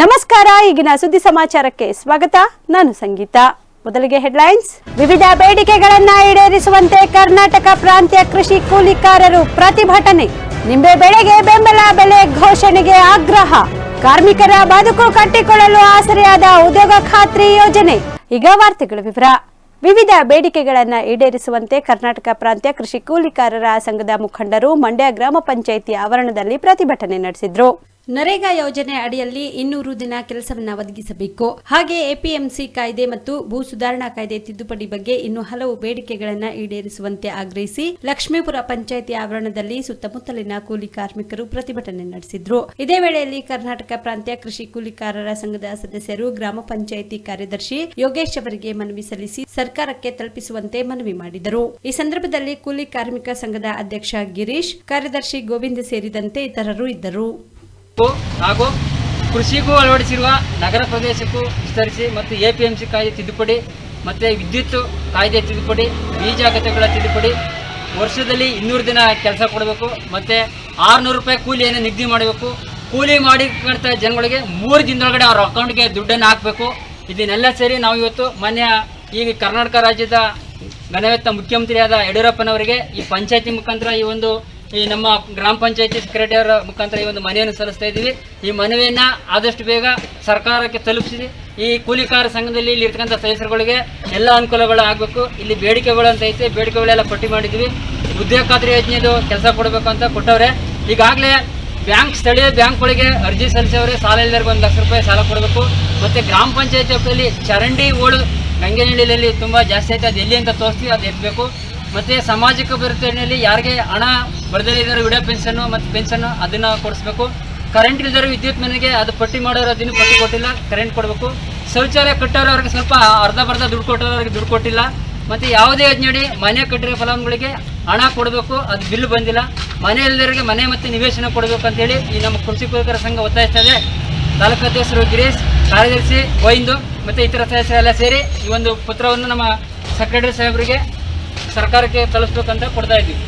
ನಮಸ್ಕಾರ, ಈಗಿನ ಸುದ್ದಿ ಸಮಾಚಾರಕ್ಕೆ ಸ್ವಾಗತ. ನಾನು ಸಂಗೀತ. ಮೊದಲಿಗೆ ಹೆಡ್ಲೈನ್ಸ್. ವಿವಿಧ ಬೇಡಿಕೆಗಳನ್ನ ಈಡೇರಿಸುವಂತೆ ಕರ್ನಾಟಕ ಪ್ರಾಂತ್ಯ ಕೃಷಿ ಕೂಲಿಕಾರರು ಪ್ರತಿಭಟನೆ. ನಿಂಬೆ ಬೆಳೆಗೆ ಬೆಂಬಲ ಬೆಲೆ ಘೋಷಣೆಗೆ ಆಗ್ರಹ. ಕಾರ್ಮಿಕರ ಬದುಕು ಕಟ್ಟಿಕೊಳ್ಳಲು ಆಸರೆಯಾದ ಉದ್ಯೋಗ ಖಾತ್ರಿ ಯೋಜನೆ. ಈಗ ವಾರ್ತೆಗಳ ವಿವರ. ವಿವಿಧ ಬೇಡಿಕೆಗಳನ್ನು ಈಡೇರಿಸುವಂತೆ ಕರ್ನಾಟಕ ಪ್ರಾಂತ್ಯ ಕೃಷಿ ಕೂಲಿಕಾರರ ಸಂಘದ ಮುಖಂಡರು ಮಂಡ್ಯ ಗ್ರಾಮ ಪಂಚಾಯಿತಿ ಆವರಣದಲ್ಲಿ ಪ್ರತಿಭಟನೆ ನಡೆಸಿದ್ರು. ನರೇಗಾ ಯೋಜನೆ ಅಡಿಯಲ್ಲಿ ಇನ್ನೂರು ದಿನ ಕೆಲಸವನ್ನು ಒದಗಿಸಬೇಕು. ಹಾಗೆ ಎಪಿಎಂಸಿ ಕಾಯ್ದೆ ಮತ್ತು ಭೂ ಸುಧಾರಣಾ ಕಾಯ್ದೆ ತಿದ್ದುಪಡಿ ಬಗ್ಗೆ ಇನ್ನು ಹಲವು ಬೇಡಿಕೆಗಳನ್ನು ಈಡೇರಿಸುವಂತೆ ಆಗ್ರಹಿಸಿ ಲಕ್ಷ್ಮೀಪುರ ಪಂಚಾಯಿತಿ ಆವರಣದಲ್ಲಿ ಸುತ್ತಮುತ್ತಲಿನ ಕೂಲಿ ಕಾರ್ಮಿಕರು ಪ್ರತಿಭಟನೆ ನಡೆಸಿದ್ರು. ಇದೇ ವೇಳೆಯಲ್ಲಿ ಕರ್ನಾಟಕ ಪ್ರಾಂತ್ಯ ಕೃಷಿ ಕೂಲಿಕಾರರ ಸಂಘದ ಸದಸ್ಯರು ಗ್ರಾಮ ಪಂಚಾಯಿತಿ ಕಾರ್ಯದರ್ಶಿ ಯೋಗೇಶ್ ಅವರಿಗೆ ಮನವಿ ಸಲ್ಲಿಸಿ ಸರ್ಕಾರಕ್ಕೆ ತಲುಪಿಸುವಂತೆ ಮನವಿ ಮಾಡಿದರು. ಈ ಸಂದರ್ಭದಲ್ಲಿ ಕೂಲಿ ಕಾರ್ಮಿಕ ಸಂಘದ ಅಧ್ಯಕ್ಷ ಗಿರೀಶ್, ಕಾರ್ಯದರ್ಶಿ ಗೋವಿಂದ ಸೇರಿದಂತೆ ಇತರರು ಇದ್ದರು. ಹಾಗೂ ಕೃಷಿಗೂ ಅಳವಡಿಸಿರುವ ನಗರ ಪ್ರದೇಶಕ್ಕೂ ವಿಸ್ತರಿಸಿ ಮತ್ತು ಎ ಪಿ ಎಂ ಸಿ ಕಾಯ್ದೆ ತಿದ್ದುಪಡಿ ಮತ್ತು ವಿದ್ಯುತ್ ಕಾಯ್ದೆ ತಿದ್ದುಪಡಿ ಬೀಜಾಗತೆಗಳ ತಿದ್ದುಪಡಿ, ವರ್ಷದಲ್ಲಿ ಇನ್ನೂರು ದಿನ ಕೆಲಸ ಕೊಡಬೇಕು ಮತ್ತು ಆರುನೂರು ರೂಪಾಯಿ ಕೂಲಿಯನ್ನು ನಿಗದಿ ಮಾಡಬೇಕು. ಕೂಲಿ ಮಾಡಿಕೊಂಡ ಜನಗಳಿಗೆ ಮೂರು ದಿನದೊಳಗಡೆ ಅವ್ರ ಅಕೌಂಟ್ಗೆ ದುಡ್ಡನ್ನು ಹಾಕಬೇಕು. ಇದನ್ನೆಲ್ಲ ಸೇರಿ ನಾವು ಇವತ್ತು ಮಾನ್ಯ ಈಗ ಕರ್ನಾಟಕ ರಾಜ್ಯದ ಘನವೆತ್ತ ಮುಖ್ಯಮಂತ್ರಿಯಾದ ಯಡಿಯೂರಪ್ಪನವರಿಗೆ ಈ ಪಂಚಾಯತಿ ಮುಖಾಂತರ ಈ ಒಂದು ಈ ನಮ್ಮ ಗ್ರಾಮ ಪಂಚಾಯತಿ ಸೆಕ್ರೆಟರಿ ಅವರ ಮುಖಾಂತರ ಈ ಒಂದು ಮನವಿಯನ್ನು ಸಲ್ಲಿಸ್ತಾ ಇದ್ದೀವಿ. ಈ ಮನವಿಯನ್ನ ಆದಷ್ಟು ಬೇಗ ಸರ್ಕಾರಕ್ಕೆ ತಲುಪಿಸಿ. ಈ ಕೂಲಿಕಾರ ಸಂಘದಲ್ಲಿ ಇಲ್ಲಿ ಇರ್ತಕ್ಕಂಥ ಸದಸ್ಯರುಗಳಿಗೆ ಎಲ್ಲ ಅನುಕೂಲಗಳು ಆಗಬೇಕು. ಇಲ್ಲಿ ಬೇಡಿಕೆಗಳು ಅಂತ ಐತೆ. ಬೇಡಿಕೆಗಳೆಲ್ಲ ಪಟ್ಟಿ ಮಾಡಿದ್ವಿ ಉದ್ಯೋಗ ಖಾತ್ರಿ ಯೋಜನೆದು ಕೆಲಸ ಕೊಡಬೇಕು ಅಂತ ಕೊಟ್ಟವ್ರೆ. ಈಗಾಗಲೇ ಬ್ಯಾಂಕ್ ಸ್ಥಳೀಯ ಬ್ಯಾಂಕ್ಗಳಿಗೆ ಅರ್ಜಿ ಸಲ್ಲಿಸೋರೆ ಸಾಲ ಇಲ್ಲದವ್ರಿಗೆ ಒಂದು ಲಕ್ಷ ರೂಪಾಯಿ ಸಾಲ ಕೊಡಬೇಕು. ಮತ್ತು ಗ್ರಾಮ ಪಂಚಾಯತಿ ವ್ಯಾಪ್ತಿಯಲ್ಲಿ ಚರಂಡಿ ಓಡು ಗಂಗೆನಳ್ಳಿಯಲ್ಲಿ ತುಂಬ ಜಾಸ್ತಿ ಐತೆ. ಅದು ಎಲ್ಲಿ ಅಂತ ತೋರಿಸ್ತೀವಿ, ಅದು ಎತ್ತಬೇಕು ಮತ್ತು ಸಾಮಾಜಿಕ ಭದ್ರತೆಯಲ್ಲಿ ಯಾರಿಗೆ ಹಣ ಬರದೇ ಇದ್ದಾರೆ ವಿಡಿಯೋ ಪೆನ್ಷನ್ನು ಮತ್ತು ಪೆನ್ಷನ್ನು ಅದನ್ನು ಕೊಡಿಸ್ಬೇಕು. ಕರೆಂಟ್ ಇಲ್ದರು ವಿದ್ಯುತ್ ಮನೆಗೆ ಅದು ಪಟ್ಟಿ ಮಾಡೋರು ಅದನ್ನು ಪಟ್ಟಿ ಕೊಟ್ಟಿಲ್ಲ ಕರೆಂಟ್ ಕೊಡಬೇಕು. ಶೌಚಾಲಯ ಕಟ್ಟೋರವ್ರಿಗೆ ಸ್ವಲ್ಪ ಅರ್ಧ ಬರ್ಧ ದುಡ್ಡು ಕೊಟ್ಟೋರಿಗೆ ದುಡ್ಡು ಕೊಟ್ಟಿಲ್ಲ. ಮತ್ತು ಯಾವುದೇ ಯೋಜನೆ ಮನೆ ಕಟ್ಟಿರೋ ಫಲಾನುಭವಿಗಳಿಗೆ ಹಣ ಕೊಡಬೇಕು, ಅದು ಬಿಲ್ ಬಂದಿಲ್ಲ. ಮನೆ ಇಲ್ಲದವರಿಗೆ ಮನೆ ಮತ್ತು ನಿವೇಶನ ಕೊಡಬೇಕು ಅಂತೇಳಿ ಈ ನಮ್ಮ ಕೃಷಿ ಕೂಲಿಕರ ಸಂಘ ಒತ್ತಾಯಿಸ್ತಾ ಇದೆ. ತಾಲೂಕು ಅಧ್ಯಕ್ಷರು ಗಿರೀಶ್, ಕಾರ್ಯದರ್ಶಿ ಗೋವಿಂದು ಮತ್ತು ಇತರ ಸದಸ್ಯರೆಲ್ಲ ಸೇರಿ ಈ ಒಂದು ಪತ್ರವನ್ನು ನಮ್ಮ ಸೆಕ್ರೆಟರಿ ಸಾಹೇಬರಿಗೆ ಸರ್ಕಾರಕ್ಕೆ ಕಳಿಸ್ಬೇಕಂತ ಕೊಡ್ತಾ ಇದ್ದೀವಿ.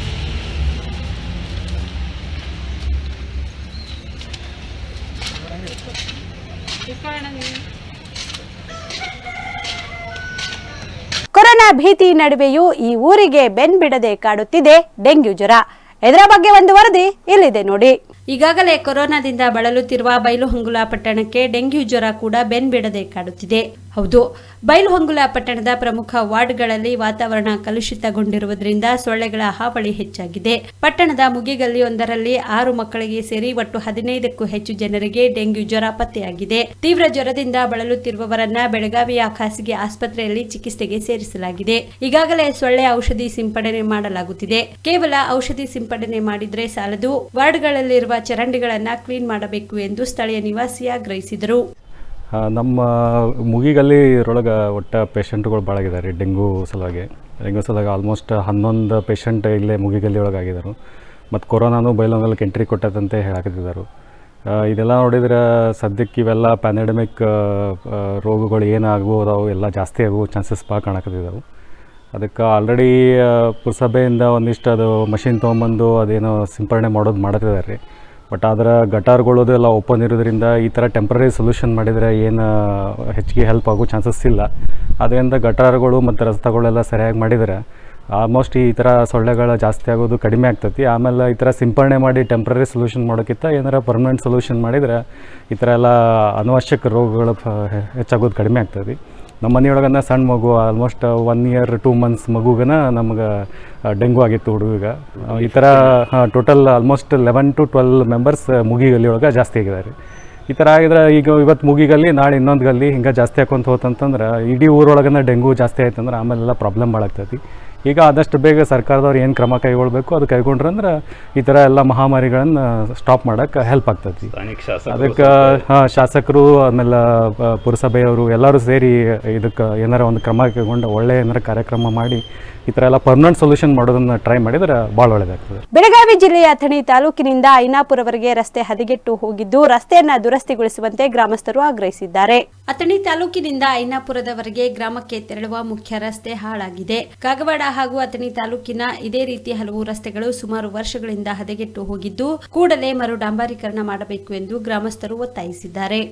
ಕೊರೋನಾ ಭೀತಿ ನಡುವೆಯೂ ಈ ಊರಿಗೆ ಬೆನ್ ಬಿಡದೆ ಕಾಡುತ್ತಿದೆ ಡೆಂಗ್ಯೂ ಜ್ವರ. ಇದರ ಬಗ್ಗೆ ಒಂದು ವರದಿ ಇಲ್ಲಿದೆ ನೋಡಿ. ಈಗಾಗಲೇ ಕೊರೋನಾದಿಂದ ಬಳಲುತ್ತಿರುವ ಬೈಲುಹೊಂಗುಲ ಪಟ್ಟಣಕ್ಕೆ ಡೆಂಗ್ಯೂ ಜ್ವರ ಕೂಡ ಬೆನ್ ಬಿಡದೆ ಕಾಡುತ್ತಿದೆ. ಹೌದು. ಬೈಲುಹೊಂಗುಲ ಪಟ್ಟಣದ ಪ್ರಮುಖ ವಾರ್ಡ್ಗಳಲ್ಲಿ ವಾತಾವರಣ ಕಲುಷಿತಗೊಂಡಿರುವುದರಿಂದ ಸೊಳ್ಳೆಗಳ ಹಾವಳಿ ಹೆಚ್ಚಾಗಿದೆ. ಪಟ್ಟಣದ ಮುಗಿಗಲ್ಲಿಯೊಂದರಲ್ಲಿ ಆರು ಮಕ್ಕಳಿಗೆ ಸೇರಿ ಒಟ್ಟು ಹದಿನೈದಕ್ಕೂ ಹೆಚ್ಚು ಜನರಿಗೆ ಡೆಂಗ್ಯೂ ಜ್ವರ ಪತ್ತೆಯಾಗಿದೆ. ತೀವ್ರ ಜ್ವರದಿಂದ ಬಳಲುತ್ತಿರುವವರನ್ನ ಬೆಳಗಾವಿಯ ಖಾಸಗಿ ಆಸ್ಪತ್ರೆಯಲ್ಲಿ ಚಿಕಿತ್ಸೆಗೆ ಸೇರಿಸಲಾಗಿದೆ. ಈಗಾಗಲೇ ಸೊಳ್ಳೆ ಔಷಧಿ ಸಿಂಪಡಣೆ ಮಾಡಲಾಗುತ್ತಿದೆ. ಕೇವಲ ಔಷಧಿ ಸಿಂಪಡಣೆ ಮಾಡಿದ್ರೆ ಸಾಲದು. ವಾರ್ಡ್ಗಳಲ್ಲಿರುವ ಚರಂಡಿಗಳನ್ನ ಕ್ಲೀನ್ ಮಾಡಬೇಕು ಎಂದು ಸ್ಥಳೀಯ ನಿವಾಸಿ ಆಗ್ರಹಿಸಿದರು. ನಮ್ಮ ಮುಗಿಗಲ್ಲಿ ಇದ್ರೊಳಗೆ ಒಟ್ಟು ಪೇಷಂಟ್ಗಳು ಭಾಳ ಆಗಿದ್ದಾರೆ, ಡೆಂಗು ಸಲುವಾಗಿ. ಡೆಂಗು ಸಲುವಾಗಿ ಆಲ್ಮೋಸ್ಟ್ ಹನ್ನೊಂದು ಪೇಷಂಟ್ ಇಲ್ಲೇ ಮುಗಿಗಲ್ಲಿ ಒಳಗೆ ಆಗಿದ್ದಾರೆ ಮತ್ತು ಕೊರೋನಾನು ಬೈಲೊಂಗಲ್ಗೆ ಎಂಟ್ರಿ ಕೊಟ್ಟದಂತೆ ಹೇಳಾಕತ್ತಿದ್ದರು. ಇದೆಲ್ಲ ನೋಡಿದ್ರೆ ಸದ್ಯಕ್ಕೆ ಇವೆಲ್ಲ ಪ್ಯಾನಡಮಿಕ್ ರೋಗಗಳು ಏನು ಅದಾವು ಎಲ್ಲ ಜಾಸ್ತಿ ಆಗುವ ಚಾನ್ಸಸ್ ಭಾಳ ಕಾಣಕತ್ತಿದ್ದವು. ಅದಕ್ಕೆ ಆಲ್ರೆಡಿ ಪುರಸಭೆಯಿಂದ ಒಂದಿಷ್ಟು ಅದು ಮಷಿನ್ ತೊಗೊಂಬಂದು ಅದೇನೋ ಸಿಂಪರಣೆ ಮಾಡೋದು ಮಾಡತ್ತಿದ್ದಾರೆ ರೀ ಬಟ್ ಆದ್ರೆ ಗಟಾರ್ಗಳದು ಎಲ್ಲ ಓಪನ್ ಇರೋದ್ರಿಂದ ಈ ಥರ ಟೆಂಪ್ರರಿ ಸೊಲ್ಯೂಷನ್ ಮಾಡಿದರೆ ಏನು ಹೆಚ್ಚಿಗೆ ಹೆಲ್ಪ್ ಆಗೋ ಚಾನ್ಸಸ್ ಇಲ್ಲ. ಅದರಿಂದ ಗಟಾರ್ಗಳು ಮತ್ತು ರಸ್ತೆಗಳೆಲ್ಲ ಸರಿಯಾಗಿ ಮಾಡಿದರೆ ಆಲ್ಮೋಸ್ಟ್ ಈ ಥರ ಸೊಳ್ಳೆಗಳು ಜಾಸ್ತಿ ಆಗೋದು ಕಡಿಮೆ ಆಗ್ತೈತಿ. ಆಮೇಲೆ ಈ ಥರ ಸಿಂಪರಣೆ ಮಾಡಿ ಟೆಂಪ್ರರಿ ಸೊಲ್ಯೂಷನ್ ಮಾಡೋಕ್ಕಿಂತ ಏನಾರ ಪರ್ಮನೆಂಟ್ ಸೊಲ್ಯೂಷನ್ ಮಾಡಿದರೆ ಈ ಥರ ಎಲ್ಲ ಅನವಶ್ಯಕ ರೋಗಗಳು ಹೆಚ್ಚಾಗೋದು ಕಡಿಮೆ ಆಗ್ತದೆ ನಮ್ಮ ಮನೆಯೊಳಗನ ಸಣ್ಣ ಮಗು almost one year two months ಮಗುಗನ ನಮ್ಗೆ ಡೆಂಗು ಆಗಿತ್ತು ಹುಡುಗ ಈ ಥರ total almost eleven to twelve members ಮುಗಿಗಲ್ಲಿ ಒಳಗೆ ಜಾಸ್ತಿ ಆಗಿದ್ದಾರೆ. ಈ ಥರ ಆಗಿದ್ರೆ ಈಗ ಇವತ್ತು ಮುಗಿಗಲ್ಲಿ, ನಾಳೆ ಇನ್ನೊಂದು ಗಲ್ಲಿ ಹಿಂಗೆ ಜಾಸ್ತಿ ಹಾಕೊಂತ ಹೋತಂತಂದ್ರೆ, ಇಡೀ ಊರೊಳಗನ ಡೆಂಗು ಜಾಸ್ತಿ ಆಯ್ತಂದ್ರೆ ಆಮೇಲೆಲ್ಲ ಪ್ರಾಬ್ಲಮ್ ಭಾಳ ಆಗ್ತೈತಿ ಈಗ ಆದಷ್ಟು ಬೇಗ ಸರ್ಕಾರದವ್ರು ಏನು ಕ್ರಮ ಕೈಗೊಳ್ಬೇಕು ಅದು ಕೈಗೊಂಡ್ರಂದ್ರೆ ಈ ಥರ ಎಲ್ಲ ಮಹಾಮಾರಿಗಳನ್ನು ಸ್ಟಾಪ್ ಮಾಡೋಕ್ಕೆ ಹೆಲ್ಪ್ ಆಗ್ತೈತಿ. ಅದಕ್ಕೆ ಹಾಂ ಶಾಸಕರು ಆಮೇಲೆ ಪುರಸಭೆಯವರು ಎಲ್ಲರೂ ಸೇರಿ ಇದಕ್ಕೆ ಏನಾರ ಒಂದು ಕ್ರಮ ಕೈಗೊಂಡು ಒಳ್ಳೆ ಏನಾರ ಕಾರ್ಯಕ್ರಮ ಮಾಡಿ ಈ ಥರ ಎಲ್ಲ ಪರ್ಮನೆಂಟ್ ಸೊಲ್ಯೂಷನ್ ಮಾಡೋದನ್ನ ಟ್ರೈ ಮಾಡಿದ್ರೆ ಬಹಳ ಒಳ್ಳೆಯದಾಗ್ತದೆ ಬೆಳಗಾವಿ ಜಿಲ್ಲೆಯ ಅಥಣಿ ತಾಲೂಕಿನಿಂದ ಐನಾಪುರವರೆಗೆ ರಸ್ತೆ ಹದಗೆಟ್ಟು ಹೋಗಿದ್ದು ರಸ್ತೆಯನ್ನ ದುರಸ್ತಿಗೊಳಿಸುವಂತೆ ಗ್ರಾಮಸ್ಥರು ಆಗ್ರಹಿಸಿದ್ದಾರೆ. ಅಥಣಿ ತಾಲೂಕಿನಿಂದ ಐನಾಪುರದವರೆಗೆ ಗ್ರಾಮಕ್ಕೆ ತೆರಳುವ ಮುಖ್ಯ ರಸ್ತೆ ಹಾಳಾಗಿದೆ. ಕಾಗವಾಡ ಹಾಗೂ ಅಥಣಿ ತಾಲೂಕಿನ ಇದೇ ರೀತಿ ಹಲವು ರಸ್ತೆಗಳು ಸುಮಾರು ವರ್ಷಗಳಿಂದ ಹದಗೆಟ್ಟು ಹೋಗಿದ್ದು ಕೂಡಲೇ ಮರು ಡಾಂಬಾರೀಕರಣ ಮಾಡಬೇಕು ಎಂದು ಗ್ರಾಮಸ್ಥರು ಒತ್ತಾಯಿಸಿದ್ದಾರೆ.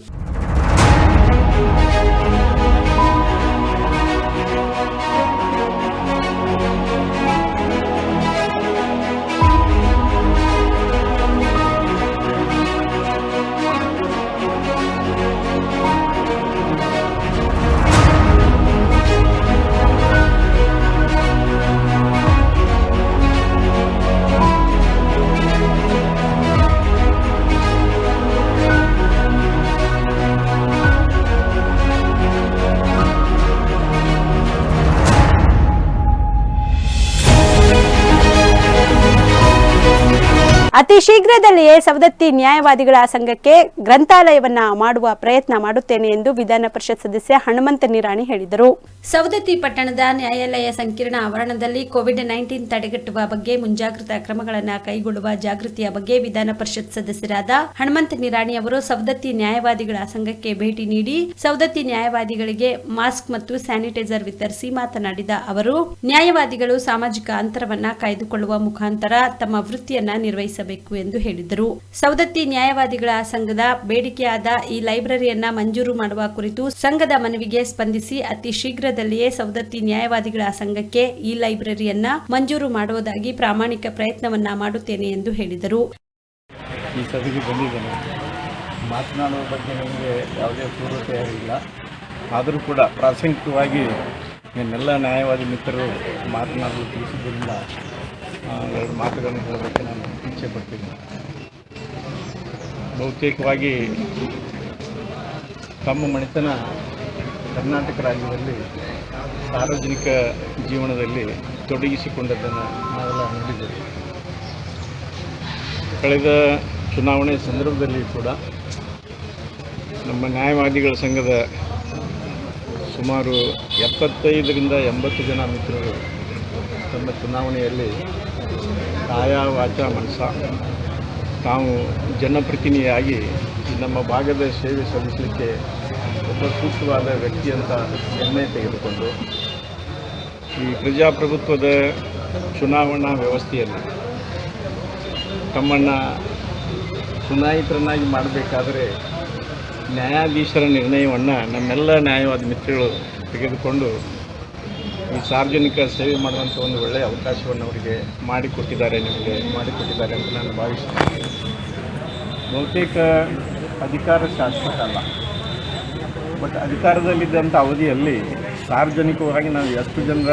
ಅತಿ ಶೀಘ್ರದಲ್ಲಿಯೇ ಸವದತ್ತಿ ನ್ಯಾಯವಾದಿಗಳ ಸಂಘಕ್ಕೆ ಗ್ರಂಥಾಲಯವನ್ನ ಮಾಡುವ ಪ್ರಯತ್ನ ಮಾಡುತ್ತೇನೆ ಎಂದು ವಿಧಾನ ಪರಿಷತ್ ಸದಸ್ಯ ಹನುಮಂತ ನಿರಾಣಿ ಹೇಳಿದರು. ಸವದತ್ತಿ ಪಟ್ಟಣದ ನ್ಯಾಯಾಲಯ ಸಂಕೀರ್ಣ ಆವರಣದಲ್ಲಿ ಕೋವಿಡ್ ನೈನ್ಟೀನ್ ತಡೆಗಟ್ಟುವ ಬಗ್ಗೆ ಮುಂಜಾಗ್ರತಾ ಕ್ರಮಗಳನ್ನು ಕೈಗೊಳ್ಳುವ ಜಾಗೃತಿಯ ಬಗ್ಗೆ ವಿಧಾನ ಪರಿಷತ್ ಸದಸ್ಯರಾದ ಹನುಮಂತ ನಿರಾಣಿ ಅವರು ಸವದತ್ತಿ ನ್ಯಾಯವಾದಿಗಳ ಸಂಘಕ್ಕೆ ಭೇಟಿ ನೀಡಿ ಸವದತ್ತಿ ನ್ಯಾಯವಾದಿಗಳಿಗೆ ಮಾಸ್ಕ್ ಮತ್ತು ಸ್ಯಾನಿಟೈಸರ್ ವಿತರಿಸಿ ಮಾತನಾಡಿದ ಅವರು, ನ್ಯಾಯವಾದಿಗಳು ಸಾಮಾಜಿಕ ಅಂತರವನ್ನ ಕಾಯ್ದುಕೊಳ್ಳುವ ಮುಖಾಂತರ ತಮ್ಮ ವೃತ್ತಿಯನ್ನ ನಿರ್ವಹಿಸಬೇಕು. ಎಂದು ಹೇಳಿದರು. ಸವದತ್ತಿ ನ್ಯಾಯವಾದಿಗಳ ಸಂಘದ ಬೇಡಿಕೆಯಾದ ಈ ಲೈಬ್ರರಿಯನ್ನ ಮಂಜೂರು ಮಾಡುವ ಕುರಿತು ಸಂಘದ ಮನವಿಗೆ ಸ್ಪಂದಿಸಿ ಅತಿ ಶೀಘ್ರದಲ್ಲಿಯೇ ಸವದತ್ತಿ ನ್ಯಾಯವಾದಿಗಳ ಸಂಘಕ್ಕೆ ಈ ಲೈಬ್ರರಿಯನ್ನ ಮಂಜೂರು ಮಾಡುವುದಾಗಿ ಪ್ರಾಮಾಣಿಕ ಪ್ರಯತ್ನವನ್ನ ಮಾಡುತ್ತೇನೆ ಎಂದು ಹೇಳಿದರು. ಈ ಸಭೆಗೆ ಬಂದಿದ್ದೇನೆ ಮಾತನಾಡುವ ಬಗ್ಗೆ ನಮಗೆ ಯಾವುದೇ ಪೂರ್ವ ತಯಾರಿಲ್ಲ ಆದರೂ ಕೂಡ ಪ್ರಾಸಂಗಿಕವಾಗಿ ನಿನ್ನೆಲ್ಲ ನ್ಯಾಯವಾದಿ ಮಿತ್ರರು ಮಾತನಾಡಲು ತಿಳಿಸಿದ್ದರಿಂದ ಎರಡು ಮಾತುಗಳನ್ನು ಹೇಳೋದಕ್ಕೆ ನಾನು ಪಡ್ತೀನಿ. ಬಹುತೇಕವಾಗಿ ತಮ್ಮ ಮಣಿತನ ಕರ್ನಾಟಕ ರಾಜ್ಯದಲ್ಲಿ ಸಾರ್ವಜನಿಕ ಜೀವನದಲ್ಲಿ ತೊಡಗಿಸಿಕೊಂಡದ್ದನ್ನು ನಾವೆಲ್ಲ ನೋಡಿದ್ದೇವೆ. ಕಳೆದ ಚುನಾವಣೆ ಸಂದರ್ಭದಲ್ಲಿ ಕೂಡ ನಮ್ಮ ನ್ಯಾಯವಾದಿಗಳ ಸಂಘದ ಸುಮಾರು ಎಪ್ಪತ್ತೈದರಿಂದ ಎಂಬತ್ತು ಜನ ಮಿತ್ರರು ತಮ್ಮ ಚುನಾವಣೆಯಲ್ಲಿ ಕಾಯ ವಾಚ ಮನಸ ತಾವು ಜನಪ್ರತಿನಿಧಿಯಾಗಿ ನಮ್ಮ ಭಾಗದ ಸೇವೆ ಸಲ್ಲಿಸಲಿಕ್ಕೆ ಒಬ್ಬ ಸೂಕ್ತವಾದ ವ್ಯಕ್ತಿ ಅಂತ ಹೆಮ್ಮೆ ತೆಗೆದುಕೊಂಡು ಈ ಪ್ರಜಾಪ್ರಭುತ್ವದ ಚುನಾವಣಾ ವ್ಯವಸ್ಥೆಯಲ್ಲಿ ತಮ್ಮನ್ನು ಚುನಾಯಿತರನ್ನಾಗಿ ಮಾಡಬೇಕಾದರೆ ನ್ಯಾಯಾಧೀಶರ ನಿರ್ಣಯವನ್ನು ನಮ್ಮೆಲ್ಲ ನ್ಯಾಯವಾದ ಮಿತ್ರಗಳು ತೆಗೆದುಕೊಂಡು ಈ ಸಾರ್ವಜನಿಕ ಸೇವೆ ಮಾಡುವಂಥ ಒಂದು ಒಳ್ಳೆಯ ಅವಕಾಶವನ್ನು ಅವರಿಗೆ ಮಾಡಿಕೊಟ್ಟಿದ್ದಾರೆ ನಿಮಗೆ ಮಾಡಿಕೊಟ್ಟಿದ್ದಾರೆ ಅಂತ ನಾನು ಭಾವಿಸ್ತೇನೆ. ಬಹುತೇಕ ಅಧಿಕಾರ ಶಾಶ್ವತ ಅಲ್ಲ ಬಟ್ ಅಧಿಕಾರದಲ್ಲಿದ್ದಂಥ ಅವಧಿಯಲ್ಲಿ ಸಾರ್ವಜನಿಕವಾಗಿ ನಾವು ಎಷ್ಟು ಜನರ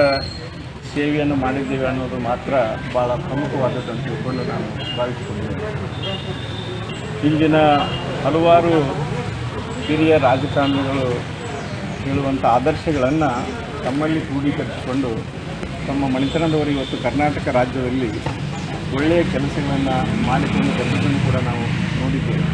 ಸೇವೆಯನ್ನು ಮಾಡಿದ್ದೇವೆ ಅನ್ನೋದು ಮಾತ್ರ ಭಾಳ ಪ್ರಮುಖವಾದದ್ದು ಅಂತ ತಿಳ್ಕೊಂಡು ನಾನು ಭಾವಿಸ್ಕೊಂಡಿದ್ದೇನೆ ಇಂದಿನ ಹಲವಾರು ಹಿರಿಯ ರಾಜಕಾರಣಿಗಳು ಹೇಳುವಂಥ ಆದರ್ಶಗಳನ್ನು ತಮ್ಮಲ್ಲಿ ಕ್ರೋಢೀಕರಿಸಿಕೊಂಡು ತಮ್ಮ ಮಣಿತನದವರು ಇವತ್ತು ಕರ್ನಾಟಕ ರಾಜ್ಯದಲ್ಲಿ ಒಳ್ಳೆಯ ಕೆಲಸಗಳನ್ನು ಮಾಡಿಕೊಂಡು ಬಂದಿದ್ದನ್ನು ಕೂಡ ನಾವು ನೋಡಿದ್ದೇವೆ.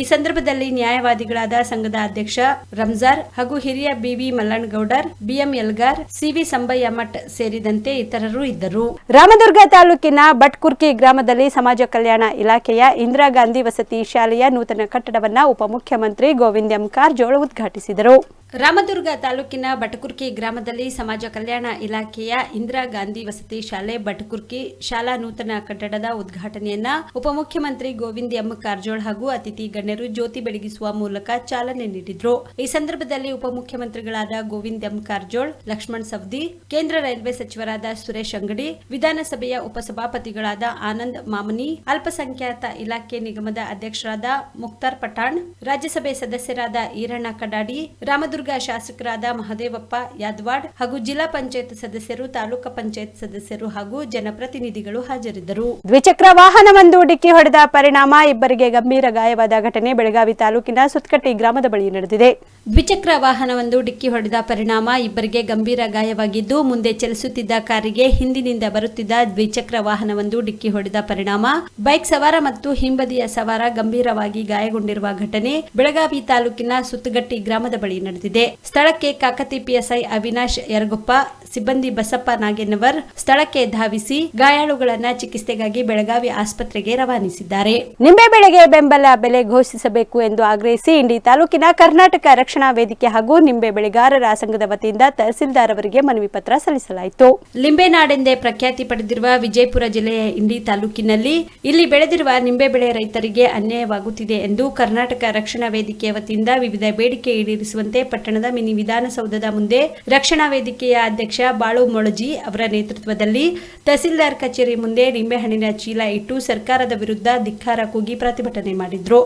ಈ ಸಂದರ್ಭದಲ್ಲಿ ನ್ಯಾಯವಾದಿಗಳಾದ ಸಂಘದ ಅಧ್ಯಕ್ಷ ರಂಜಾರ್ ಹಾಗೂ ಹಿರಿಯ B V Mallannagoudar B M Elgar C V Sambayya Math ಸೇರಿದಂತೆ ಇತರರು ಇದ್ದರು. ರಾಮದುರ್ಗ ತಾಲೂಕಿನ ಬಟ್ಕುರ್ಕಿ ಗ್ರಾಮದಲ್ಲಿ ಸಮಾಜ ಕಲ್ಯಾಣ ಇಲಾಖೆಯ ಇಂದಿರಾ ಗಾಂಧಿ ವಸತಿ ಶಾಲೆಯ ನೂತನ ಕಟ್ಟಡವನ್ನ ಉಪಮುಖ್ಯಮಂತ್ರಿ ಗೋವಿಂದ್ ಎಂ. ಕಾರಜೋಳ ಉದ್ಘಾಟಿಸಿದರು. ರಾಮದುರ್ಗ ತಾಲೂಕಿನ ಬಟಕುರ್ಕಿ ಗ್ರಾಮದಲ್ಲಿ ಸಮಾಜ ಕಲ್ಯಾಣ ಇಲಾಖೆಯ ಇಂದಿರಾ ಗಾಂಧಿ ವಸತಿ ಶಾಲೆ ಬಟಕುರ್ಕಿ ಶಾಲಾ ನೂತನ ಕಟ್ಟಡದ ಉದ್ಘಾಟನೆಯನ್ನ ಉಪಮುಖ್ಯಮಂತ್ರಿ ಗೋವಿಂದ ಎಂ ಕಾರಜೋಳ ಹಾಗೂ ಅತಿಥಿ ಗಣ್ಯರು ಜ್ಯೋತಿ ಬೆಳಗಿಸುವ ಮೂಲಕ ಚಾಲನೆ ನೀಡಿದ್ರು. ಈ ಸಂದರ್ಭದಲ್ಲಿ ಉಪಮುಖ್ಯಮಂತ್ರಿಗಳಾದ ಗೋವಿಂದ ಎಂ ಕಾರಜೋಳ್, ಲಕ್ಷ್ಮಣ್ ಸವದಿ, ಕೇಂದ್ರ ರೈಲ್ವೆ ಸಚಿವರಾದ ಸುರೇಶ್ ಅಂಗಡಿ, ವಿಧಾನಸಭೆಯ ಉಪಸಭಾಪತಿಗಳಾದ ಆನಂದ್ ಮಾಮನಿ, ಅಲ್ಪಸಂಖ್ಯಾತ ಇಲಾಖೆ ನಿಗಮದ ಅಧ್ಯಕ್ಷರಾದ ಮುಕ್ತಾರ್ ಪಠಾಣ್, ರಾಜ್ಯಸಭೆ ಸದಸ್ಯರಾದ ಈರಣ್ಣ ಕಡಾಡಿ, ರಾಮದುರ್ಗ ಶಾಸಕರಾದ ಮಹದೇವಪ್ಪ ಯಾದವಾಡ್ ಹಾಗೂ ಜಿಲ್ಲಾ ಪಂಚಾಯತ್ ಸದಸ್ಯರು ತಾಲೂಕು ಪಂಚಾಯತ್ ಸದಸ್ಯರು ಹಾಗೂ ಜನಪ್ರತಿನಿಧಿಗಳು ಹಾಜರಿದ್ದರು. ದ್ವಿಚಕ್ರ ವಾಹನವೊಂದು ಡಿಕ್ಕಿ ಹೊಡೆದ ಪರಿಣಾಮ ಇಬ್ಬರಿಗೆ ಗಂಭೀರ ಗಾಯವಾದ ಘಟನೆ ಬೆಳಗಾವಿ ತಾಲೂಕಿನ ಸುತ್ಕಟ್ಟಿ ಗ್ರಾಮದ ಬಳಿ ನಡೆದಿದೆ. ದ್ವಿಚಕ್ರ ವಾಹನವೊಂದು ಡಿಕ್ಕಿ ಹೊಡೆದ ಪರಿಣಾಮ ಇಬ್ಬರಿಗೆ ಗಂಭೀರ ಗಾಯವಾಗಿದ್ದು ಮುಂದೆ ಚಲಿಸುತ್ತಿದ್ದ ಕಾರಿಗೆ ಹಿಂದಿನಿಂದ ಬರುತ್ತಿದ್ದ ದ್ವಿಚಕ್ರ ವಾಹನವೊಂದು ಡಿಕ್ಕಿ ಹೊಡೆದ ಪರಿಣಾಮ ಬೈಕ್ ಸವಾರ ಮತ್ತು ಹಿಂಬದಿಯ ಸವಾರ ಗಂಭೀರವಾಗಿ ಗಾಯಗೊಂಡಿರುವ ಘಟನೆ ಬೆಳಗಾವಿ ತಾಲೂಕಿನ ಸುತ್ತಗಟ್ಟಿ ಗ್ರಾಮದ ಬಳಿ ನಡೆದಿದೆ. ನಡೆದಿದೆ ಸ್ಥಳಕ್ಕೆ ಕಾಕತಿ ಪಿಎಸ್ಐ ಅವಿನಾಶ್ ಯರಗುಪ್ಪ ಸಿಬ್ಬಂದಿ ಬಸಪ್ಪ ನಾಗೇನವರ್ ಸ್ಥಳಕ್ಕೆ ಧಾವಿಸಿ ಗಾಯಾಳುಗಳನ್ನ ಚಿಕಿತ್ಸೆಗಾಗಿ ಬೆಳಗಾವಿ ಆಸ್ಪತ್ರೆಗೆ ರವಾನಿಸಿದ್ದಾರೆ. ನಿಂಬೆ ಬೆಳೆಗೆ ಬೆಂಬಲ ಬೆಲೆ ಘೋಷಿಸಬೇಕು ಎಂದು ಆಗ್ರಹಿಸಿ ಇಂಡಿ ತಾಲೂಕಿನ ಕರ್ನಾಟಕ ರಕ್ಷಣಾ ವೇದಿಕೆ ಹಾಗೂ ನಿಂಬೆ ಬೆಳೆಗಾರರ ಸಂಘದ ವತಿಯಿಂದ ತಹಸೀಲ್ದಾರ್ ಅವರಿಗೆ ಮನವಿ ಪತ್ರ ಸಲ್ಲಿಸಲಾಯಿತು. ಲಿಂಬೆ ನಾಡೆಂದೇ ಪ್ರಖ್ಯಾತಿ ಪಡೆದಿರುವ ವಿಜಯಪುರ ಜಿಲ್ಲೆಯ ಇಂಡಿ ತಾಲೂಕಿನಲ್ಲಿ ಇಲ್ಲಿ ಬೆಳೆದಿರುವ ನಿಂಬೆ ಬೆಳೆ ರೈತರಿಗೆ ಅನ್ಯಾಯವಾಗುತ್ತಿದೆ ಎಂದು ಕರ್ನಾಟಕ ರಕ್ಷಣಾ ವೇದಿಕೆಯ ವತಿಯಿಂದ ವಿವಿಧ ಬೇಡಿಕೆ ಈಡೇರಿಸುವಂತೆ ಪಟ್ಟಣದ ಮಿನಿ ವಿಧಾನಸೌಧದ ಮುಂದೆ ರಕ್ಷಣಾ ವೇದಿಕೆಯ ಅಧ್ಯಕ್ಷ ಬಾಳು ಮೊಳಜಿ ಅವರ ನೇತೃತ್ವದಲ್ಲಿ ತಹಸೀಲ್ದಾರ್ ಕಚೇರಿ ಮುಂದೆ ನಿಂಬೆಹಣ್ಣಿನ ಚೀಲ ಇಟ್ಟು ಸರ್ಕಾರದ ವಿರುದ್ಧ ಧಿಕ್ಕಾರ ಕೂಗಿ ಪ್ರತಿಭಟನೆ ಮಾಡಿದ್ರು.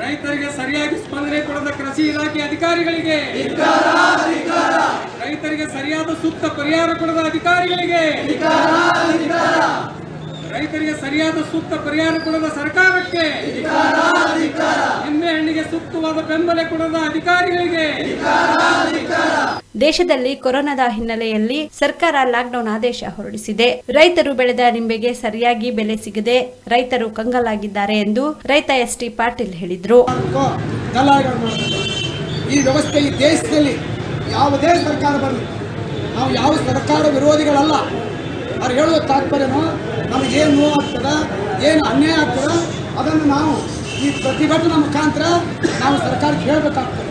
ರೈತರಿಗೆ ಸರಿಯಾಗಿ ಸ್ಪಂದನೆ ಕೊಡದ ಕೃಷಿ ಇಲಾಖೆ ಅಧಿಕಾರಿಗಳಿಗೆ ರೈತರಿಗೆ ಸರಿಯಾದ ಸೂಕ್ತ ಪರಿಹಾರ ಕೊಡದ ಅಧಿಕಾರಿಗಳಿಗೆ ರೈತರಿಗೆ ಸರಿಯಾದ ಸೂಕ್ತ ಪರಿಹಾರ ಕೊಡದ ಸರ್ಕಾರಕ್ಕೆ ಎಮ್ಮೆ ಹಣ್ಣಿಗೆ ಸೂಕ್ತವಾದ ಬೆಂಬಲ ಕೊಡದ ಅಧಿಕಾರಿಗಳಿಗೆ ದೇಶದಲ್ಲಿ ಕೊರೋನಾದ ಹಿನ್ನೆಲೆಯಲ್ಲಿ ಸರ್ಕಾರ ಲಾಕ್ಡೌನ್ ಆದೇಶ ಹೊರಡಿಸಿದೆ. ರೈತರು ಬೆಳೆದ ನಿಂಬೆಗೆ ಸರಿಯಾಗಿ ಬೆಲೆ ಸಿಗದೆ ರೈತರು ಕಂಗಲಾಗಿದ್ದಾರೆ ಎಂದು ರೈತ ಎಸ್ ಟಿ ಪಾಟೀಲ್ ಹೇಳಿದ್ರು. ಈ ವ್ಯವಸ್ಥೆ ಈ ದೇಶದಲ್ಲಿ ಯಾವುದೇ ಸರ್ಕಾರ ಬರಲಿ. ನಾವು ಯಾವ ಸರ್ಕಾರ ವಿರೋಧಿಗಳಲ್ಲ. ಅವ್ರು ಹೇಳುವ ತಾತ್ಪರ್ಯನೋ ನಮಗೇನು ನೋವು ಆಗ್ತದ, ಏನು ಅನ್ಯಾಯ ಆಗ್ತದ, ಅದನ್ನು ನಾವು ಈ ಪ್ರತಿಭಟನೆ ಮುಖಾಂತರ ನಾವು ಸರ್ಕಾರಕ್ಕೆ ಹೇಳಬೇಕಾಗ್ತದೆ.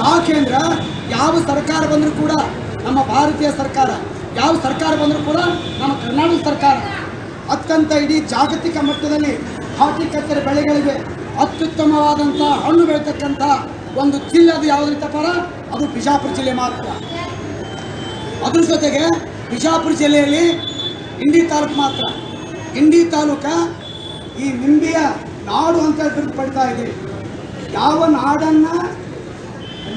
ಯಾಕೆಂದ್ರೆ ಯಾವ ಸರ್ಕಾರ ಬಂದರೂ ಕೂಡ ನಮ್ಮ ಭಾರತೀಯ ಸರ್ಕಾರ, ಯಾವ ಸರ್ಕಾರ ಬಂದರೂ ಕೂಡ ನಮ್ಮ ಕರ್ನಾಟಕ ಸರ್ಕಾರ ಅತ್ಯಂತ ಇಡೀ ಜಾಗತಿಕ ಮಟ್ಟದಲ್ಲಿ ಹಾರ್ಟಿಕಲ್ಚರ್ ಬೆಳೆಗಳಿಗೆ ಅತ್ಯುತ್ತಮವಾದಂಥ ಹಣ್ಣು ಬೆಳೀತಕ್ಕಂಥ ಒಂದು ಜಿಲ್ಲೆ ಅದು ಪರ ಅದು ಬಿಜಾಪುರ ಜಿಲ್ಲೆ ಮಾತ್ರ. ಅದ್ರ ಜೊತೆಗೆ ಬಿಜಾಪುರ ಜಿಲ್ಲೆಯಲ್ಲಿ ಇಂಡಿ ತಾಲೂಕು ಮಾತ್ರ. ಇಂಡಿ ತಾಲೂಕ ಈ ನಿಂಬೆಯ ನಾಡು ಅಂತ ಬಿರುದು ಪಡ್ತಾ ಇದೆ. ಯಾವ ನಾಡನ್ನು,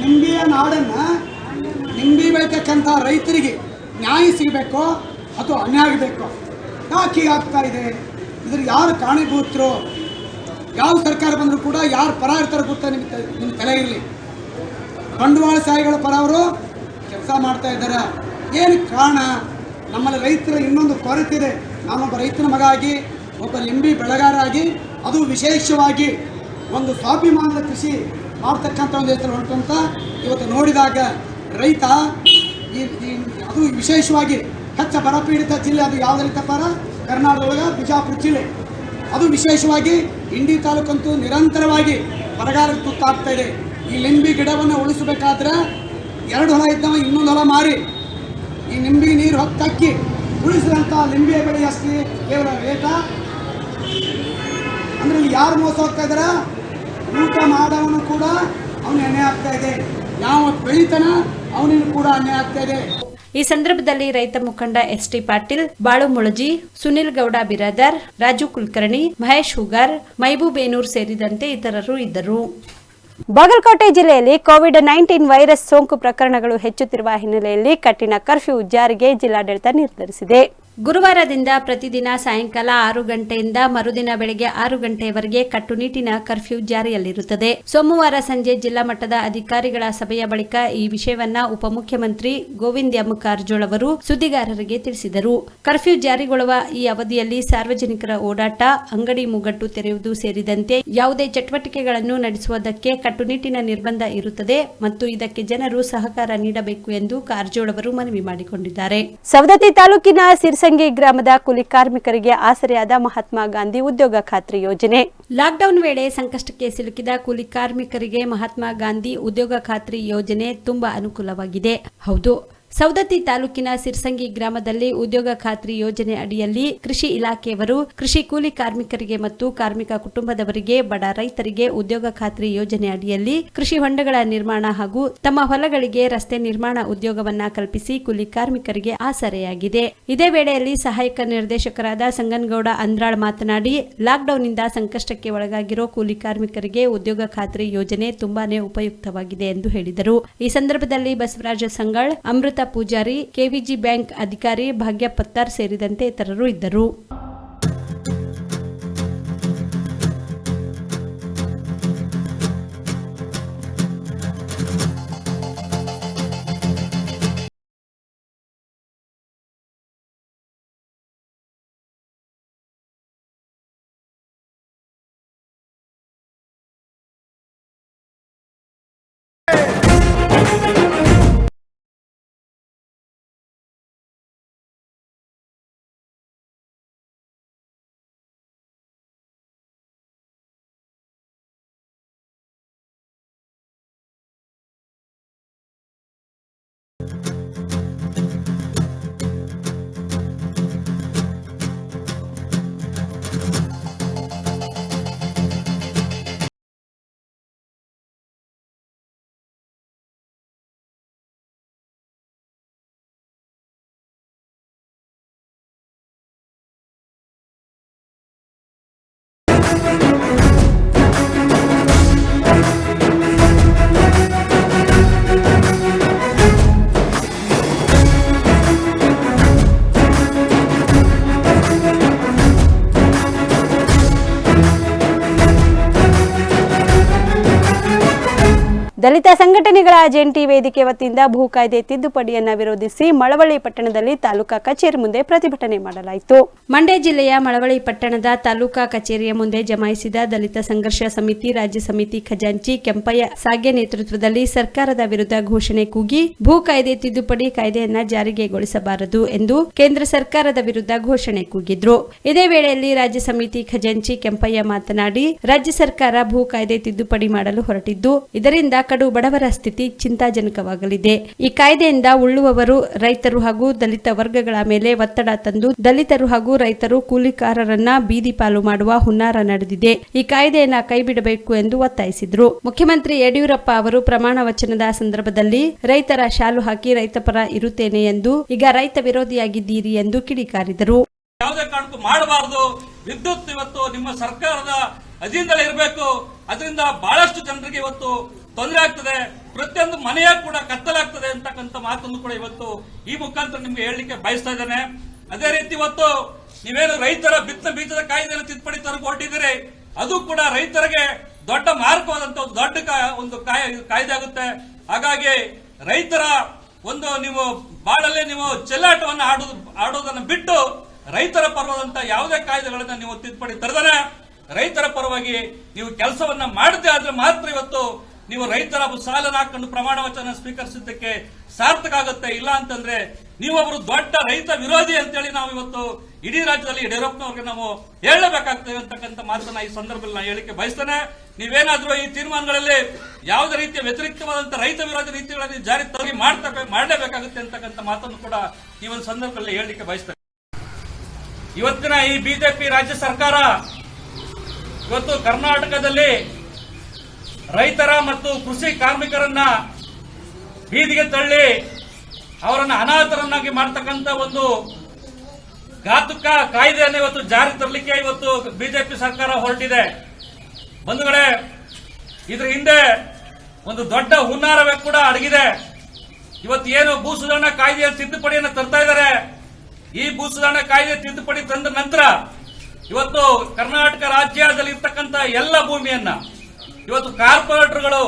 ನಿಂಬೆಯ ನಾಡನ್ನು ನಿಂಬೆ ಬೆಳೀತಕ್ಕಂಥ ರೈತರಿಗೆ ನ್ಯಾಯ ಸಿಗಬೇಕೋ ಅಥವಾ ಅನ್ಯಾಯ ಆಗಬೇಕೋ? ಯಾಕೆ ಆಗ್ತಾ ಇದೆ? ಇದ್ರ ಯಾರು ಕಾರಣೀಭೂತರು? ಯಾವ ಸರ್ಕಾರ ಬಂದರೂ ಕೂಡ ಯಾರು ಪರ ಇರ್ತಾರೆ ಗೊತ್ತಾ ನಿಮ್ಮ ನಿಮ್ಮ ತಲೆ ಇರಲಿ ಬಂಡವಾಳಶಾಹಿಗಳ ಪರ ಅವರು ಕೆಲಸ ಮಾಡ್ತಾ ಇದ್ದಾರೆ. ಏನು ಕಾರಣ? ನಮ್ಮಲ್ಲಿ ರೈತರ ಇನ್ನೊಂದು ಕೊರತೆ ಇದೆ ನಾನೊಬ್ಬ ರೈತನ ಮಗ ಆಗಿ ಒಬ್ಬ ಲಿಂಬಿ ಬೆಳೆಗಾರ ಆಗಿ ಅದು ವಿಶೇಷವಾಗಿ ಒಂದು ಸ್ವಾಭಿಮಾನದ ಕೃಷಿ ಮಾಡ್ತಕ್ಕಂಥ ಒಂದು ಹೆಸರು ಹೊರಟಂತ ಇವತ್ತು ನೋಡಿದಾಗ ರೈತ ಈ ಈ- ಅದು ವಿಶೇಷವಾಗಿ ಹೆಚ್ಚ ಬರಪೀಡಿತ ಜಿಲ್ಲೆ, ಅದು ಯಾವ್ದು ಪರ? ಕರ್ನಾಟಕದೊಳಗೆ ಬಿಜಾಪುರ ಜಿಲ್ಲೆ. ಅದು ವಿಶೇಷವಾಗಿ ಇಂಡಿ ತಾಲೂಕಂತೂ ನಿರಂತರವಾಗಿ ಬರಗಾಲಕ್ಕೆ ತುತ್ತಾಗ್ತಾ ಇದೆ. ಈ ಲಿಂಬಿ ಗಿಡವನ್ನು ಉಳಿಸಬೇಕಾದ್ರೆ ಎರಡು ಹೊಲ ಇದ್ದವ, ಇನ್ನೊಂದು ಹೊಲ ಮಾರಿ. ಈ ನಿಂಬಿಗೆ ನೀರು ಹೊತ್ತಕ್ಕಿ ಉಳಿಸಿದಂಥ ನಿಂಬೆ ಬೆಳೆ ಅಷ್ಟೇ ಕೇವಲ ರೇಟ. ಅಂದ್ರೆ ಇಲ್ಲಿ ಯಾರು ಮೋಸ ಹೋಗ್ತಾ ಇದಾರ ಊಟ ಮಾಡವನು ಕೂಡ ಅವನು ಎಣ್ಣೆ ಆಗ್ತಾ ಇದೆ. ಯಾವ ಬೆಳಿತನ ಅವನಿಗೂ ಕೂಡ ಅನ್ಯಾಯ ಆಗ್ತಾ ಇದೆ. ಈ ಸಂದರ್ಭದಲ್ಲಿ ರೈತ ಮುಖಂಡ ಎಸ್ ಟಿ ಪಾಟೀಲ್, ಬಾಳು ಮುಳಜಿ, ಸುನಿಲ್ ಗೌಡ ಬಿರಾದರ್, ರಾಜು ಕುಲಕರ್ಣಿ, ಮಹೇಶ್ ಹುಗಾರ್ ಮೈಬೂಬೇನೂರ್ ಸೇರಿದಂತೆ ಇತರರು ಇದ್ದರು. ಬಾಗಲಕೋಟೆ ಜಿಲ್ಲೆಯಲ್ಲಿ ಕೋವಿಡ್ ನೈನ್ಟೀನ್ ವೈರಸ್ ಸೋಂಕು ಪ್ರಕರಣಗಳು ಹೆಚ್ಚುತ್ತಿರುವ ಹಿನ್ನೆಲೆಯಲ್ಲಿ ಕಠಿಣ ಕರ್ಫ್ಯೂ ಜಾರಿಗೆ ಜಿಲ್ಲಾಡಳಿತ ನಿರ್ಧರಿಸಿದೆ. ಗುರುವಾರದಿಂದ ಪ್ರತಿದಿನ ಸಾಯಂಕಾಲ ಆರು ಗಂಟೆಯಿಂದ ಮರುದಿನ ಬೆಳಗ್ಗೆ ಆರು ಗಂಟೆಯವರೆಗೆ ಕಟ್ಟುನಿಟ್ಟಿನ ಕರ್ಫ್ಯೂ ಜಾರಿಯಲ್ಲಿರುತ್ತದೆ. ಸೋಮವಾರ ಸಂಜೆ ಜಿಲ್ಲಾ ಮಟ್ಟದ ಅಧಿಕಾರಿಗಳ ಸಭೆಯ ಬಳಿಕ ಈ ವಿಷಯವನ್ನ ಉಪಮುಖ್ಯಮಂತ್ರಿ ಗೋವಿಂದ ಎಂ ಅವರು ಸುದ್ದಿಗಾರರಿಗೆ ತಿಳಿಸಿದರು. ಕರ್ಫ್ಯೂ ಜಾರಿಗೊಳ್ಳುವ ಈ ಅವಧಿಯಲ್ಲಿ ಸಾರ್ವಜನಿಕರ ಓಡಾಟ, ಅಂಗಡಿ ಮುಗ್ಗಟ್ಟು ತೆರೆಯುವುದು ಸೇರಿದಂತೆ ಯಾವುದೇ ಚಟುವಟಿಕೆಗಳನ್ನು ನಡೆಸುವುದಕ್ಕೆ ಕಟ್ಟುನಿಟ್ಟಿನ ನಿರ್ಬಂಧ ಇರುತ್ತದೆ ಮತ್ತು ಇದಕ್ಕೆ ಜನರು ಸಹಕಾರ ನೀಡಬೇಕು ಎಂದು ಕಾರಜೋಳವರು ಮನವಿ ಮಾಡಿಕೊಂಡಿದ್ದಾರೆ. ಸವದತ್ತಿ ತಾಲೂಕಿನ ಸಿರ್ಸಂಗಿ ಗ್ರಾಮದ ಕೂಲಿ ಕಾರ್ಮಿಕರಿಗೆ ಆಸರೆಯಾದ ಮಹಾತ್ಮ ಗಾಂಧಿ ಉದ್ಯೋಗ ಖಾತ್ರಿ ಯೋಜನೆ. ಲಾಕ್ಡೌನ್ ವೇಳೆ ಸಂಕಷ್ಟಕ್ಕೆ ಸಿಲುಕಿದ ಕೂಲಿ ಕಾರ್ಮಿಕರಿಗೆ ಮಹಾತ್ಮ ಗಾಂಧಿ ಉದ್ಯೋಗ ಖಾತ್ರಿ ಯೋಜನೆ ತುಂಬಾ ಅನುಕೂಲವಾಗಿದೆ. ಹೌದು ಸವದತ್ತಿ ತಾಲೂಕಿನ ಸಿರ್ಸಂಗಿ ಗ್ರಾಮದಲ್ಲಿ ಉದ್ಯೋಗ ಖಾತ್ರಿ ಯೋಜನೆ ಅಡಿಯಲ್ಲಿ ಕೃಷಿ ಇಲಾಖೆಯವರು, ಕೃಷಿ ಕೂಲಿ ಕಾರ್ಮಿಕರಿಗೆ ಮತ್ತು ಕಾರ್ಮಿಕ ಕುಟುಂಬದವರಿಗೆ, ಬಡ ರೈತರಿಗೆ ಉದ್ಯೋಗ ಖಾತ್ರಿ ಯೋಜನೆ ಅಡಿಯಲ್ಲಿ ಕೃಷಿ ಹೊಂಡಗಳ ನಿರ್ಮಾಣ ಹಾಗೂ ತಮ್ಮ ಹೊಲಗಳಿಗೆ ರಸ್ತೆ ನಿರ್ಮಾಣ ಉದ್ಯೋಗವನ್ನ ಕಲ್ಪಿಸಿ ಕೂಲಿ ಕಾರ್ಮಿಕರಿಗೆ ಆಸರೆಯಾಗಿದೆ. ಇದೇ ವೇಳೆಯಲ್ಲಿ ಸಹಾಯಕ ನಿರ್ದೇಶಕರಾದ ಸಂಗನಗೌಡ ಅಂದ್ರಾಳ್ ಮಾತನಾಡಿ, ಲಾಕ್ಡೌನ್ನಿಂದ ಸಂಕಷ್ಟಕ್ಕೆ ಒಳಗಾಗಿರೋ ಕೂಲಿ ಕಾರ್ಮಿಕರಿಗೆ ಉದ್ಯೋಗ ಖಾತ್ರಿ ಯೋಜನೆ ತುಂಬಾನೇ ಉಪಯುಕ್ತವಾಗಿದೆ ಎಂದು ಹೇಳಿದರು. ಈ ಸಂದರ್ಭದಲ್ಲಿ ಬಸವರಾಜ ಸಂಗಳ್, ಅಮೃತ ಪೂಜಾರಿ ಕೆವಿಜಿ ಬ್ಯಾಂಕ್ ಅಧಿಕಾರಿ ಭಾಗ್ಯ ಪತ್ತಾರ್ ಸೇರಿದಂತೆ ಇತರರು ಇದ್ದರು. ದಲಿತ ಸಂಘಟನೆಗಳ ಜಂಟಿ ವೇದಿಕೆ ವತಿಯಿಂದ ಭೂ ಕಾಯ್ದೆ ತಿದ್ದುಪಡಿಯನ್ನು ವಿರೋಧಿಸಿ ಮಳವಳ್ಳಿ ಪಟ್ಟಣದಲ್ಲಿ ತಾಲೂಕಾ ಕಚೇರಿ ಮುಂದೆ ಪ್ರತಿಭಟನೆ ಮಾಡಲಾಯಿತು. ಮಂಡ್ಯ ಜಿಲ್ಲೆಯ ಮಳವಳ್ಳಿ ಪಟ್ಟಣದ ತಾಲೂಕಾ ಕಚೇರಿಯ ಮುಂದೆ ಜಮಾಯಿಸಿದ ದಲಿತ ಸಂಘರ್ಷ ಸಮಿತಿ, ರಾಜ್ಯ ಸಮಿತಿ ಖಜಾಂಚಿ ಕೆಂಪಯ್ಯ ಸಾಗೆ ನೇತೃತ್ವದಲ್ಲಿ ಸರ್ಕಾರದ ವಿರುದ್ಧ ಘೋಷಣೆ ಕೂಗಿ ಭೂ ಕಾಯ್ದೆ ತಿದ್ದುಪಡಿ ಕಾಯ್ದೆಯನ್ನ ಜಾರಿಗೆಗೊಳಿಸಬಾರದು ಎಂದು ಕೇಂದ್ರ ಸರ್ಕಾರದ ವಿರುದ್ಧ ಘೋಷಣೆ ಕೂಗಿದ್ರು. ಇದೇ ವೇಳೆಯಲ್ಲಿ ರಾಜ್ಯ ಸಮಿತಿ ಖಜಾಂಚಿ ಕೆಂಪಯ್ಯ ಮಾತನಾಡಿ, ರಾಜ್ಯ ಸರ್ಕಾರ ಭೂ ಕಾಯ್ದೆ ತಿದ್ದುಪಡಿ ಮಾಡಲು ಹೊರಟಿದ್ದು, ಇದರಿಂದ ಕಡು ಬಡವರ ಸ್ಥಿತಿ ಚಿಂತಾಜನಕವಾಗಲಿದೆ. ಈ ಕಾಯ್ದೆಯಿಂದ ಉಳ್ಳುವವರು, ರೈತರು ಹಾಗೂ ದಲಿತ ವರ್ಗಗಳ ಮೇಲೆ ಒತ್ತಡ ತಂದು ದಲಿತರು ಹಾಗೂ ರೈತರು ಕೂಲಿಕಾರರನ್ನ ಬೀದಿ ಪಾಲು ಮಾಡುವ ಹುನ್ನಾರ ನಡೆದಿದೆ. ಈ ಕಾಯ್ದೆಯನ್ನ ಕೈಬಿಡಬೇಕು ಎಂದು ಒತ್ತಾಯಿಸಿದ್ರು. ಮುಖ್ಯಮಂತ್ರಿ ಯಡಿಯೂರಪ್ಪ ಅವರು ಪ್ರಮಾಣ ವಚನದ ಸಂದರ್ಭದಲ್ಲಿ, ರೈತರ ಶಾಲು ಹಾಕಿ ರೈತ ಪರ ಇರುತ್ತೇನೆ ಎಂದು, ಈಗ ರೈತ ವಿರೋಧಿಯಾಗಿದ್ದೀರಿ ಎಂದು ಕಿಡಿಕಾರಿದರು. ಯಾವುದೇ ಕಾರಣಕ್ಕೂ ಮಾಡಬಾರದು. ವಿದ್ಯುತ್ ಇವತ್ತು ನಿಮ್ಮ ಸರ್ಕಾರದ ಅಧೀನದಲ್ಲಿ ಇರಬೇಕು ಅದರಿಂದ ಬಹಳಷ್ಟು ಜನರಿಗೆ ಇವತ್ತು ತೊಂದರೆ ಆಗ್ತದೆ, ಪ್ರತಿಯೊಂದು ಮನೆಯ ಕೂಡ ಕತ್ತಲಾಗ್ತದೆ ಅಂತಕ್ಕಂಥ ಮಾತನ್ನು ಕೂಡ ಇವತ್ತು ಈ ಮುಖಾಂತರ ನಿಮ್ಗೆ ಹೇಳಲಿಕ್ಕೆ ಬಯಸ್ತಾ ಇದ್ದೇನೆ. ಅದೇ ರೀತಿ ಇವತ್ತು ನೀವೇನು ರೈತರ ಬಿತ್ತ ಬೀಜದ ಕಾಯ್ದೆಯನ್ನು ತಿದ್ದುಪಡಿ ತರಕ್ಕೆ ಹೊರಟಿದ್ದೀರಿ, ಅದು ಕೂಡ ರೈತರಿಗೆ ದೊಡ್ಡ ಮಾರಕವಾದಂತ ಒಂದು ದೊಡ್ಡ ಒಂದು ಕಾಯ- ಕಾಯ್ದೆ ಆಗುತ್ತೆ. ಹಾಗಾಗಿ ರೈತರ ಒಂದು ನೀವು ಬಾಳಲ್ಲಿ ನೀವು ಚೆಲ್ಲಾಟವನ್ನು ಆಡೋದು ಆಡೋದನ್ನು ಬಿಟ್ಟು ರೈತರ ಪರವಾದಂತ ಯಾವುದೇ ಕಾಯ್ದೆಗಳನ್ನ ನೀವು ತಿದ್ದುಪಡಿ ತರದರೆ ರೈತರ ಪರವಾಗಿ ನೀವು ಕೆಲಸವನ್ನ ಮಾಡದೆ ಆದ್ರೆ ಮಾತ್ರ ಇವತ್ತು ನೀವು ರೈತರ ಸಾಲನ ಹಾಕೊಂಡು ಪ್ರಮಾಣ ವಚನ ಸ್ವೀಕರಿಸಿದ್ದಕ್ಕೆ ಸಾರ್ಥಕ ಆಗುತ್ತೆ, ಇಲ್ಲ ಅಂತಂದ್ರೆ ನೀವೊಬ್ರು ದೊಡ್ಡ ರೈತ ವಿರೋಧಿ ಅಂತೇಳಿ ನಾವು ಇವತ್ತು ಇಡೀ ರಾಜ್ಯದಲ್ಲಿ ಯಡಿಯೂರಪ್ಪನವ್ರಿಗೆ ನಾವು ಹೇಳಬೇಕಾಗ್ತದೆ ಅಂತಕ್ಕಂಥ ಮಾತನ್ನ ಈ ಸಂದರ್ಭದಲ್ಲಿ ನಾನು ಹೇಳಿಕೆ ಬಯಸ್ತೇನೆ. ನೀವೇನಾದ್ರೂ ಈ ತೀರ್ಮಾನಗಳಲ್ಲಿ ಯಾವುದೇ ರೀತಿಯ ವ್ಯತಿರಿಕ್ತವಾದಂತಹ ರೈತ ವಿರೋಧಿ ನೀತಿಗಳನ್ನು ಜಾರಿ ತಗಿ ಮಾಡ್ತಾ ಮಾಡಲೇಬೇಕಾಗುತ್ತೆ ಅಂತಕ್ಕಂಥ ಮಾತನ್ನು ಕೂಡ ಈ ಒಂದು ಸಂದರ್ಭದಲ್ಲಿ ಹೇಳಲಿಕ್ಕೆ ಬಯಸ್ತೇನೆ. ಇವತ್ತಿನ ಈ ಬಿಜೆಪಿ ರಾಜ್ಯ ಸರ್ಕಾರ ಇವತ್ತು ಕರ್ನಾಟಕದಲ್ಲಿ ರೈತರ ಮತ್ತು ಕೃಷಿ ಕಾರ್ಮಿಕರನ್ನ ಬೀದಿಗೆ ತಳ್ಳಿ ಅವರನ್ನ ಅನಾಥರನ್ನಾಗಿ ಮಾಡ್ತಕ್ಕಂಥ ಒಂದು ಘಾತುಕ ಕಾಯ್ದೆಯನ್ನು ಇವತ್ತು ಜಾರಿ ತರಲಿಕ್ಕೆ ಇವತ್ತು ಬಿಜೆಪಿ ಸರ್ಕಾರ ಹೊರಟಿದೆ. ಬಂಧುಗಳೇ, ಇದ್ರ ಹಿಂದೆ ಒಂದು ದೊಡ್ಡ ಹುನ್ನಾರವೇ ಕೂಡ ಅಡಗಿದೆ. ಇವತ್ತು ಏನು ಭೂ ಸುಧಾರಣಾ ಕಾಯ್ದೆಯ ತಿದ್ದುಪಡಿಯನ್ನು ತರ್ತಾ ಇದ್ದಾರೆ ಈ ಭೂ ಸುಧಾರಣಾ ಕಾಯ್ದೆ ತಿದ್ದುಪಡಿ ತಂದ ನಂತರ ಇವತ್ತು ಕರ್ನಾಟಕ ರಾಜ್ಯದಲ್ಲಿ ಇರ್ತಕ್ಕಂಥ ಎಲ್ಲ ಭೂಮಿಯನ್ನ ಇವತ್ತು ಕಾರ್ಪೊರೇಟರ್ಗಳು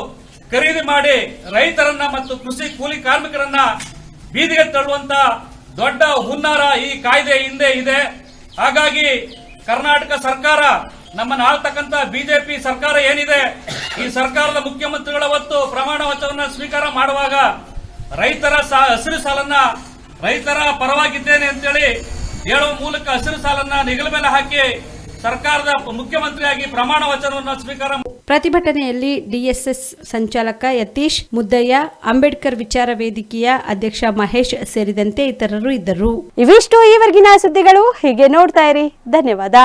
ಖರೀದಿ ಮಾಡಿ ರೈತರನ್ನ ಮತ್ತು ಕೃಷಿ ಕೂಲಿ ಕಾರ್ಮಿಕರನ್ನ ಬೀದಿಗೆ ತಳ್ಳುವಂತ ದೊಡ್ಡ ಹುನ್ನಾರ ಈ ಕಾಯ್ದೆ ಹಿಂದೆ ಇದೆ. ಹಾಗಾಗಿ ಕರ್ನಾಟಕ ಸರ್ಕಾರ ನಮ್ಮನ್ನು ಆಳ್ತಕ್ಕಂತ ಬಿಜೆಪಿ ಸರ್ಕಾರ ಏನಿದೆ, ಈ ಸರ್ಕಾರದ ಮುಖ್ಯಮಂತ್ರಿಗಳ ಹೊತ್ತು ಪ್ರಮಾಣ ವಚನವನ್ನು ಸ್ವೀಕಾರ ಮಾಡುವಾಗ ರೈತರ ಹಸಿರು ಸಾಲನ್ನ ರೈತರ ಪರವಾಗಿದ್ದೇನೆ ಅಂತೇಳಿ ಹೇಳುವ ಮೂಲಕ ಹಸಿರು ಸಾಲನ್ನ ನಿಗಲ ಮೇಲೆ ಹಾಕಿ ಸರ್ಕಾರದ ಮುಖ್ಯಮಂತ್ರಿಯಾಗಿ ಪ್ರಮಾಣ ವಚನವನ್ನು ಸ್ವೀಕಾರ ಪ್ರತಿಭಟನೆಯಲ್ಲಿ ಡಿಎಸ್ಎಸ್ ಸಂಚಾಲಕ ಯತೀಶ್ ಮುದ್ದಯ್ಯ ಅಂಬೇಡ್ಕರ್ ವಿಚಾರ ವೇದಿಕೆಯ ಅಧ್ಯಕ್ಷ ಮಹೇಶ್ ಸೇರಿದಂತೆ ಇತರರು ಇದ್ದರು. ಇವಿಷ್ಟು ಈವರೆಗಿನ ಸುದ್ದಿಗಳು ಹೀಗೆ ನೋಡ್ತಾ ಇರಿ. ಧನ್ಯವಾದ.